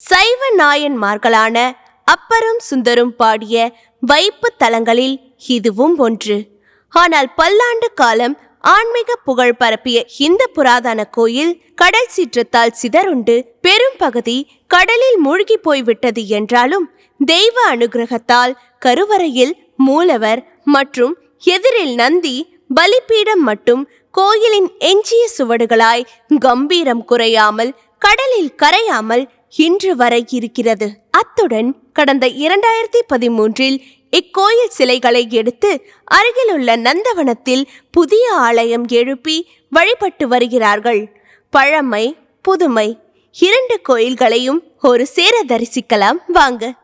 சைவ நாயன்மார்களான அப்பரும் சுந்தரும் பாடிய வைப்பு தலங்களில் இதுவும் ஒன்று. ஆனால் பல்லாண்டு காலம் ஆன்மீக புகழ் பரப்பிய இந்த புராதன கோயில் கடல் சீற்றத்தால் சிதறுண்டு பெரும் பகுதி கடலில் மூழ்கி போய்விட்டது என்றாலும் தெய்வ அனுகிரகத்தால் கருவறையில் மூலவர் மற்றும் எதிரில் நந்தி பலிபீடம் மட்டும் கோயிலின் எஞ்சிய சுவடுகளாய் கம்பீரம் குறையாமல் கடலில் கரையாமல் இன்று வரை இருக்கிறது. அத்துடன் கடந்த இரண்டாயிரத்தி பதிமூன்றில் இக்கோயில் சிலைகளை எடுத்து அருகிலுள்ள நந்தவனத்தில் புதிய ஆலயம் எழுப்பி வழிபட்டு வருகிறார்கள். பழமை புதுமை இரண்டு கோயில்களையும் ஒரு சேர தரிசிக்கலாம். வாங்க.